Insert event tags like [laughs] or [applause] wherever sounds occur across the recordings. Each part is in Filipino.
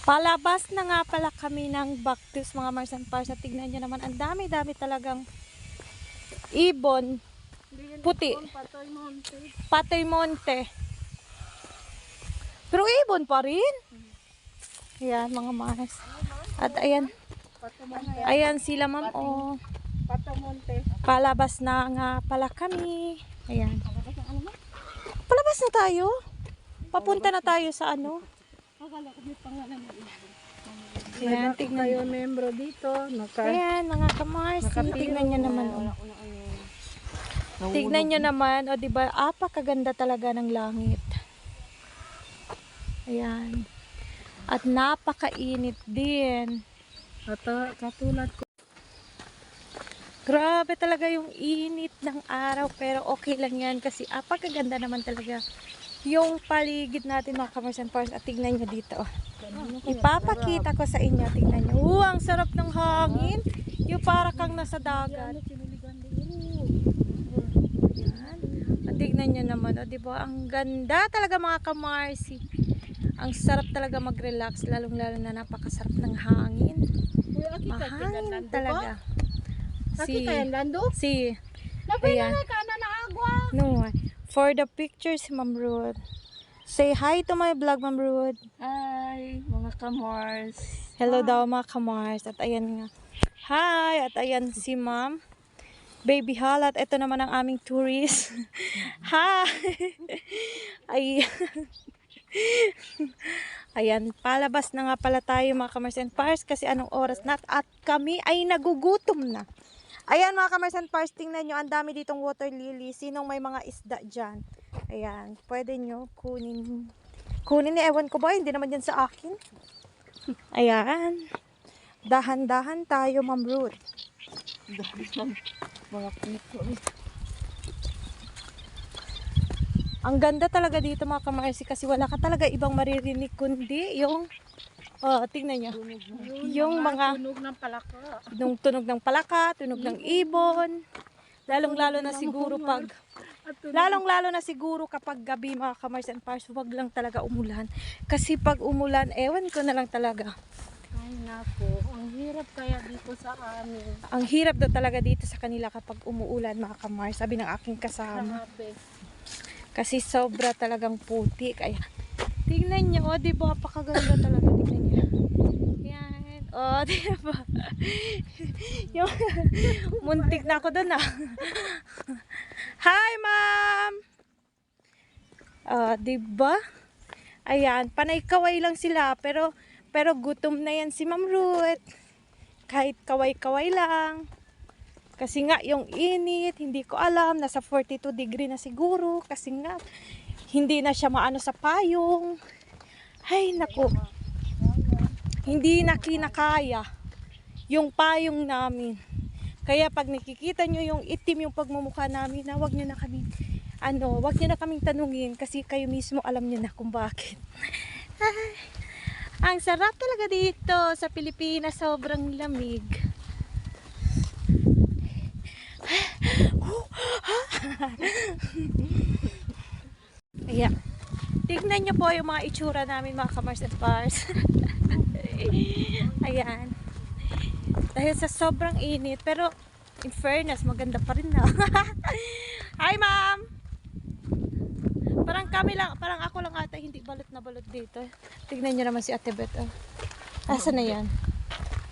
Palabas na nga pala kami ng Bactus mga Mars and Pars. At tignan nyo naman, ang dami-dami talagang ibon. Puti. Patoy Monte. Patoy Monte. Pero ibon pa rin. Ayan mga Mars. At ayan, ayan sila ma'am. Oh, Pato Monte. palabas na nga pala kami. Ayan. Palabas na tayo. Papunta na tayo sa ano. Akala ko may pangalan mo. Ayan, tignan kayo membro dito. Naka, Ayan, mga kamars. Tignan nyo naman. Oh. Tignan nyo naman. O, di ba? Apakaganda talaga ng langit. Ayan. At napakainit din. At ah, katulad ko. Grabe talaga yung init ng araw. Pero okay lang yan kasi apakaganda naman talaga yung paligid natin mga kamars and pars. At tignan nyo dito. oh. Ipapakita ko sa inyo. Tignan nyo. Uh, ang sarap ng hangin. Yung para kang nasa dagat. Yan. At tignan nyo naman, o, di ba? Ang ganda talaga mga kamarsi. Ang sarap talaga mag-relax, lalong-lalo na napakasarap ng hangin. Mahangin talaga. Si, si, Ayan. na ka na na agwa. no, for the pictures, Ma'am Ruth. Say hi to my vlog, Ma'am Ruth. Hi, mga kamars. Hello daw mga kamars. At ayan nga. Hi! At ayan si Ma'am. Baby Hal. At ito naman ang aming tourist. [laughs] Hi! Ay. [laughs] Ayan, palabas na nga pala tayo mga kamars and pars kasi anong oras na at kami ay nagugutom na. Ayan mga kamars and pars, tingnan nyo, ang dami ditong water lily. Sinong may mga isda dyan? Ayan, pwede nyo kunin. Kunin ni ewan ko ba, hindi naman yan sa akin. [laughs] Ayan. Dahan-dahan tayo, Ma'am Ruth. Mga pito. Ang ganda talaga dito mga kamarsi kasi wala ka talaga ibang maririnig kundi yung oh, tingnan nyo. Yung mga Tunog ng palaka. nung tunog ng palaka, tunog ng ibon. Lalong-lalo na siguro pag lalong-lalo na siguro kapag gabi mga kamars and pars, wag lang talaga umulan. Kasi pag umulan, ewan ko na lang talaga. Ay nako, ang hirap kaya dito sa amin. Ang hirap daw talaga dito sa kanila kapag umuulan mga kamars, sabi ng aking kasama. Grabe. Kasi sobra talagang puti. Kaya, tingnan nyo, oh, di ba? Pakaganda talaga. Oh, [laughs] di ba? Yung, [laughs] muntik na ako doon ah. Hi, ma'am! Oh, di ba? Ayan, panay kaway lang sila. Pero, pero gutom na yan si Ma'am Ruth. Kahit kaway-kaway lang. Kasi nga, yung init, hindi ko alam, nasa 42 degree na siguro. Kasi nga, hindi na siya maano sa payong. Ay, naku. Hindi na kinakaya yung payong namin. Kaya pag nakikita nyo yung itim yung pagmumukha namin, na wag nyo na kami, ano, wag nyo na kaming tanungin kasi kayo mismo alam nyo na kung bakit. [laughs] Ang sarap talaga dito sa Pilipinas, sobrang lamig. [laughs] Ayan. Tignan nyo po yung mga itsura namin mga kamars at bars. [laughs] Ayan. Dahil sa sobrang init, pero in fairness, maganda pa rin na. [laughs] Hi ma'am! Parang kami lang, parang ako lang ata hindi balot na balot dito. Tignan nyo naman si Ate Beth. Oh. Asa na yan?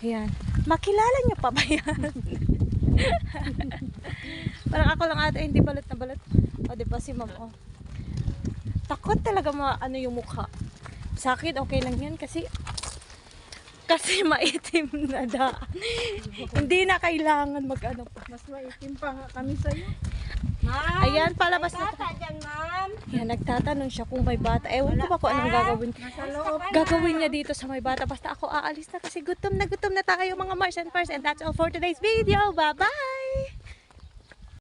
Ayan. Makilala nyo pa ba yan? [laughs] parang ako lang ata hindi balot na balot. O, di ba si ma'am? Oh. Takot talaga ma ano yung mukha. Sa akin, okay lang yan kasi kasi [laughs] maitim na daan. Hindi na kailangan mag ano pa. Mas maitim pa nga kami sa'yo. Ma'am! Ayan, palabas na. Bata dyan, ma'am! Yan, nagtatanong siya kung may bata. Ewan ko ba kung anong gagawin. Nasa loob. Gagawin niya dito sa may bata. Basta ako aalis na kasi gutom na gutom na tayo mga Mars and Pars. And that's all for today's video. Bye-bye!